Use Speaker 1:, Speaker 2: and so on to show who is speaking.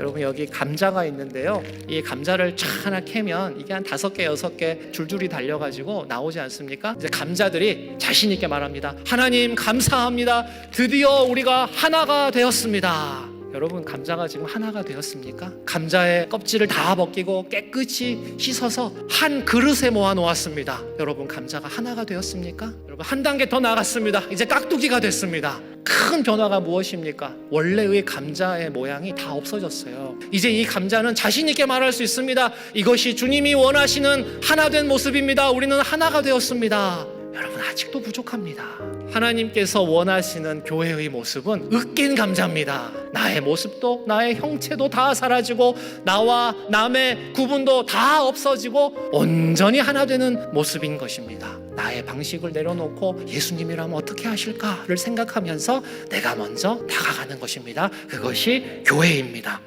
Speaker 1: 여러분 여기 감자가 있는데요. 이 감자를 쫙 하나 캐면 이게 한 다섯 개 여섯 개 줄줄이 달려가지고 나오지 않습니까? 이제 감자들이 자신 있게 말합니다. 하나님 감사합니다. 드디어 우리가 하나가 되었습니다. 여러분 감자가 지금 하나가 되었습니까? 감자의 껍질을 다 벗기고 깨끗이 씻어서 한 그릇에 모아 놓았습니다. 여러분 감자가 하나가 되었습니까? 여러분 한 단계 더 나갔습니다. 이제 깍두기가 됐습니다. 큰 변화가 무엇입니까? 원래의 감자의 모양이 다 없어졌어요. 이제 이 감자는 자신 있게 말할 수 있습니다. 이것이 주님이 원하시는 하나 된 모습입니다. 우리는 하나가 되었습니다. 아직도 부족합니다. 하나님께서 원하시는 교회의 모습은 으깬 감자입니다. 나의 모습도 나의 형체도 다 사라지고 나와 남의 구분도 다 없어지고 온전히 하나 되는 모습인 것입니다. 나의 방식을 내려놓고 예수님이라면 어떻게 하실까를 생각하면서 내가 먼저 다가가는 것입니다. 그것이 교회입니다.